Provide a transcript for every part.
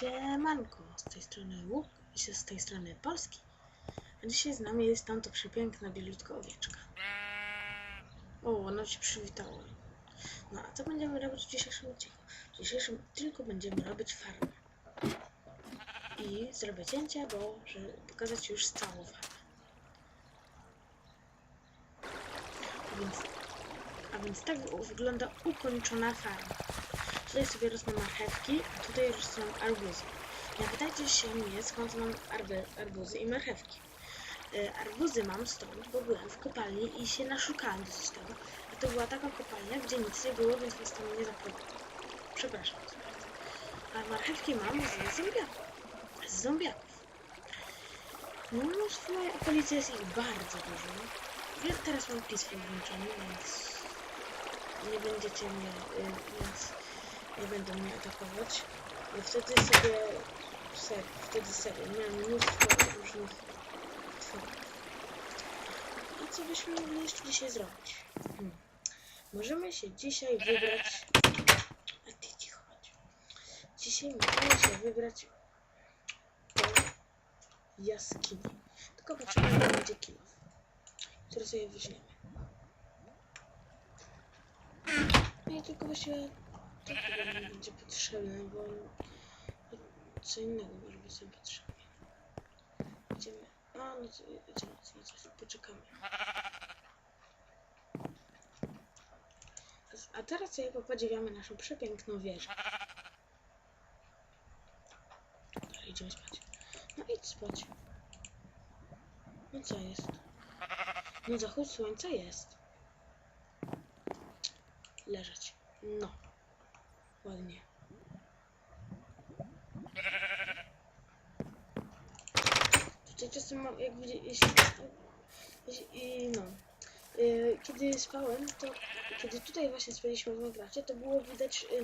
Siemanko, z tej strony Łuk, z tej strony Polski. A dzisiaj z nami jest tamto przepiękna, bieliutka owieczka. O, ona się przywitała. No, a co będziemy robić w dzisiejszym odcinku? W dzisiejszym odcinku będziemy robić farmę. I zrobię cięcie, bo żeby pokazać już całą farmę. A więc, a więc tak wygląda ukończona farma. Tutaj sobie rosną marchewki, a tutaj rosną arbuzy. Nie pytajcie się mnie, skąd mam arbuzy i marchewki. E, arbuzy mam stąd, bo byłem w kopalni i się naszukałem dosyć tego. A to była taka kopalnia, gdzie nic nie było, więc was tam nie zaprowadziłem. Przepraszam was bardzo. A marchewki mam z zombiaków. Z zombiaków. No, w mojej okolicy jest ich bardzo dużo. Ja teraz mam pismo włączony, więc nie będziecie mnie, y, więc nie będą mnie atakować. Ale wtedy sobie, serio, wtedy serio, miałem mnóstwo różnych tworów. I co byśmy mogli jeszcze dzisiaj zrobić? Hmm. Możemy się dzisiaj wybrać... A ty cicho chodź. Dzisiaj możemy się wybrać do jaskini. Tylko potrzebujemy będzie kilo, które sobie weźmiemy. I tylko właściwie nie będzie potrzebne, bo co innego może być nam potrzebne. Idziemy. A, no to idziemy, to poczekamy. A teraz sobie popodziwiamy naszą przepiękną wieżę. Dobra, idziemy spać. No idź spać. No co jest? No zachód słońca jest. Leżeć. No. Ładnie. Tutaj czasem mam, jak widzi, jeśli, no. Y, kiedy spałem, to kiedy tutaj właśnie spaliśmy w Minecrafcie, to było widać, y,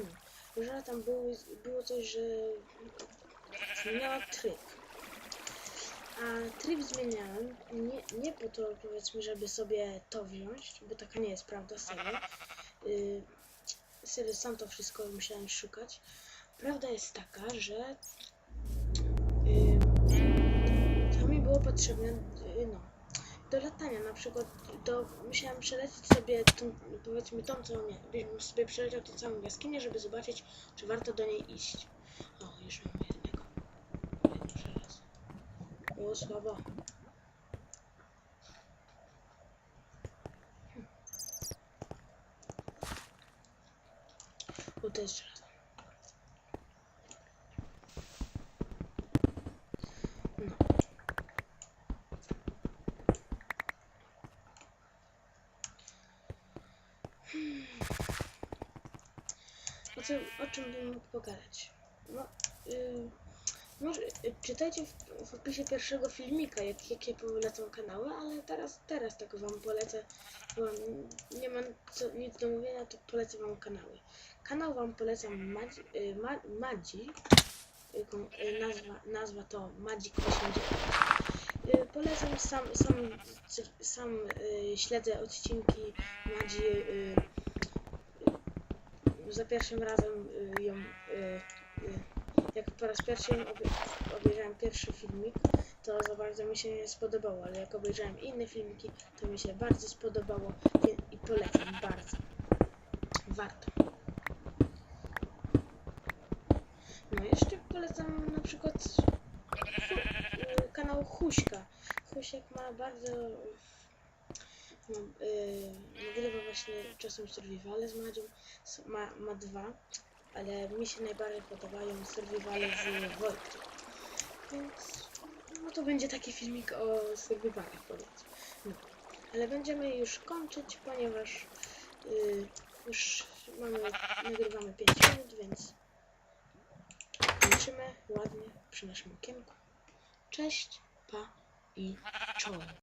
no, że tam było, było coś, że zmieniała tryb. A tryb zmieniałem nie, nie po to, powiedzmy, żeby sobie to wziąć, bo taka nie jest prawda, serio. Y, serio, sam to wszystko musiałem szukać. Prawda jest taka, że y, to mi było potrzebne, y, no, do latania na przykład, to musiałem przelecieć sobie tą, powiedzmy tą całą, bym sobie przeleciał tą całą jaskinię, żeby zobaczyć, czy warto do niej iść. O, już mam jednego. Jedno żelazo. O, słabo. To jest żelazo. No. O, co, o czym bym mógł pogadać? No, y, może y, czytajcie w, w opisie pierwszego filmika, jak, jakie polecam kanały, ale teraz, teraz tak wam polecę, bo nie mam co, nic do mówienia, to polecę wam kanały. Kanał wam polecam Madzi, y, Ma, Madzi y, nazwa, nazwa to Magic89. Y, polecam sam, sam, sam śledzę odcinki Madzi za pierwszym razem ją, po raz pierwszy obie, obejrzałem pierwszy filmik, to za bardzo mi się nie spodobało, ale jak obejrzałem inne filmiki, to mi się bardzo spodobało i, polecam bardzo. Warto. No jeszcze polecam na przykład y, kanał Huśka. Husiek ma bardzo no, yy, nagrywa właśnie czasem survivale z Madzią, ma, ma dwa, ale mi się najbardziej podobają survivale z Wojtkiem. Więc no to będzie taki filmik o survivalach powiedzmy. No. Ale będziemy już kończyć, ponieważ yy, już mamy, nagrywamy 5 minut, więc kończymy ładnie przy naszym okienku. Cześć, pa i czołem.